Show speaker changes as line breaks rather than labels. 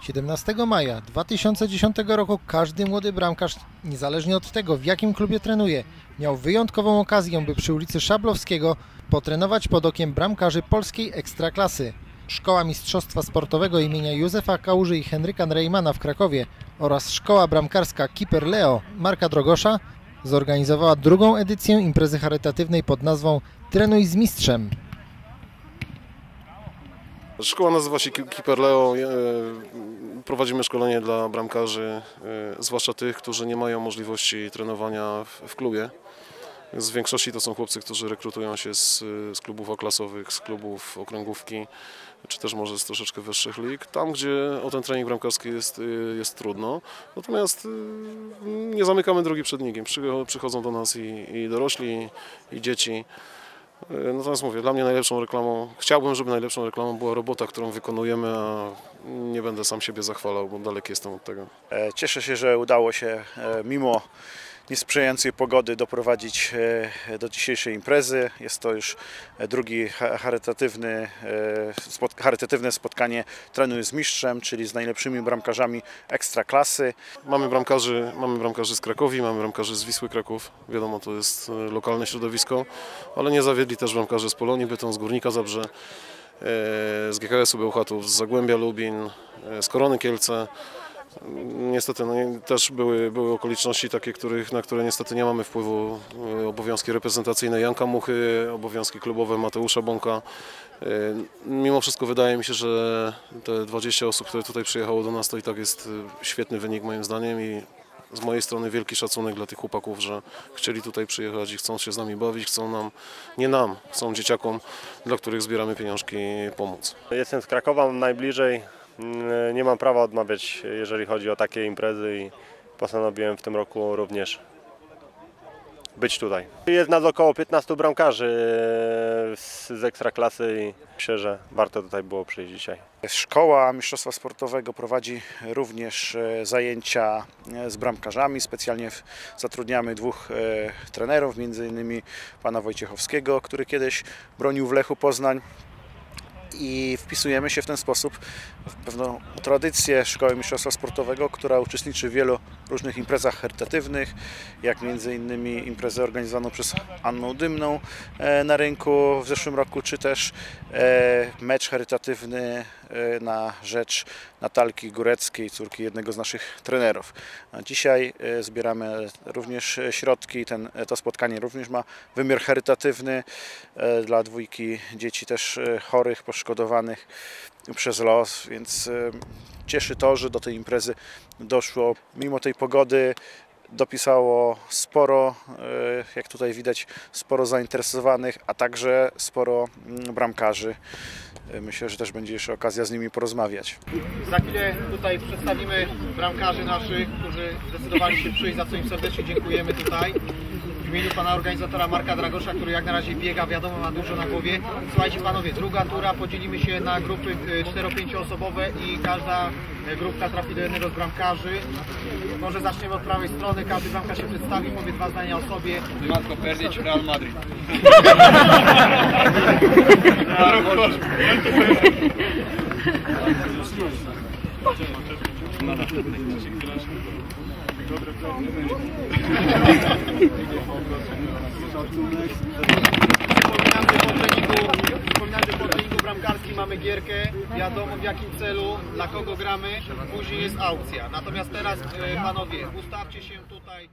17 maja 2010 roku każdy młody bramkarz, niezależnie od tego w jakim klubie trenuje, miał wyjątkową okazję, by przy ulicy Szablowskiego potrenować pod okiem bramkarzy polskiej ekstraklasy. Szkoła Mistrzostwa Sportowego imienia Józefa Kałuży i Henryka Reimana w Krakowie oraz Szkoła Bramkarska Keeper Leo Marka Drogosza zorganizowała drugą edycję imprezy charytatywnej pod nazwą Trenuj z Mistrzem.
Szkoła nazywa się Keeper Leo. E, Prowadzimy szkolenie dla bramkarzy, e, zwłaszcza tych, którzy nie mają możliwości trenowania w, klubie. Z większości to są chłopcy, którzy rekrutują się z, z klubów oklasowych, z klubów okręgówki, czy też może z troszeczkę wyższych lig. Tam, gdzie o ten trening bramkarski jest, e, jest trudno. Natomiast nie zamykamy drogi przed nikim. Przy- Przychodzą do nas i, i dorośli, i dzieci. E, Natomiast mówię, dla mnie najlepszą reklamą, chciałbym, żeby najlepszą reklamą była robota, którą wykonujemy, a nie będę sam siebie zachwalał, bo daleki jestem od tego.
E, Cieszę się, że udało się e, mimo niesprzyjającej pogody doprowadzić e, do dzisiejszej imprezy. Jest to już drugi cha- charytatywny, e, charytatywne spotkanie Trenuj z mistrzem, czyli z najlepszymi bramkarzami ekstraklasy.
Mamy bramkarzy, mamy bramkarzy z Krakowi, mamy bramkarzy z Wisły Kraków, wiadomo to jest e, lokalne środowisko, ale nie zawiedli też bramkarze z Polonii Bytom, z Górnika Zabrze, z GKS-u Bełchatów, z Zagłębia Lubin, z Korony Kielce. Niestety no, też były, były okoliczności takie, których, na które niestety nie mamy wpływu. E, Obowiązki reprezentacyjne Janka Muchy, obowiązki klubowe Mateusza Bąka. E, Mimo wszystko wydaje mi się, że te 20 osób, które tutaj przyjechało do nas, to i tak jest e, świetny wynik moim zdaniem i z mojej strony wielki szacunek dla tych chłopaków, że chcieli tutaj przyjechać i chcą się z nami bawić, chcą nam, nie nam, chcą dzieciakom, dla których zbieramy pieniążki, pomóc.
Jestem z Krakowa, najbliżej. Mm, Nie mam prawa odmawiać, jeżeli chodzi o takie imprezy i postanowiłem w tym roku również być tutaj. Jest nas około 15 bramkarzy e, z, z ekstraklasy i myślę, że warto tutaj było przyjść dzisiaj.
Szkoła Mistrzostwa Sportowego prowadzi również e, zajęcia e, z bramkarzami. Specjalnie zatrudniamy dwóch trenerów, innymi pana Wojciechowskiego, który kiedyś bronił w Lechu Poznań. I wpisujemy się w ten sposób w pewną tradycję Szkoły Mistrzostwa Sportowego, która uczestniczy w wielu różnych imprezach charytatywnych, jak między innymi imprezę organizowaną przez Anną Dymną e, na rynku w zeszłym roku, czy też e, mecz charytatywny e, na rzecz Natalki Góreckiej, córki jednego z naszych trenerów. Dzisiaj zbieramy również środki, ten, to spotkanie również ma wymiar charytatywny dla dwójki dzieci też chorych, poszkodowanych przez los, więc e, cieszy to, że do tej imprezy doszło mimo tej pogody dopisało sporo, e, jak tutaj widać, sporo zainteresowanych, a także sporo mm, bramkarzy. E, Myślę, że też będzie jeszcze okazja z nimi porozmawiać.
Za chwilę tutaj przedstawimy bramkarzy naszych, którzy zdecydowali się przyjść, za co im serdecznie dziękujemy tutaj. W imieniu pana organizatora Marka Dragosza, który jak na razie biega, wiadomo, ma dużo na głowie. Słuchajcie panowie, druga tura, podzielimy się na grupy 4-5 osobowe i każda e, grupka trafi do jednego z bramkarzy. Może zaczniemy od prawej strony, każdy bramkarz się przedstawi, powie dwa zdania o sobie.
Matko Perdić, Real Madrid.
Przypominam, że po treningu, przypominam, że po bramkarskim mamy gierkę, wiadomo w jakim celu, dla kogo gramy, później jest aukcja. Natomiast teraz e, panowie, ustawcie się tutaj.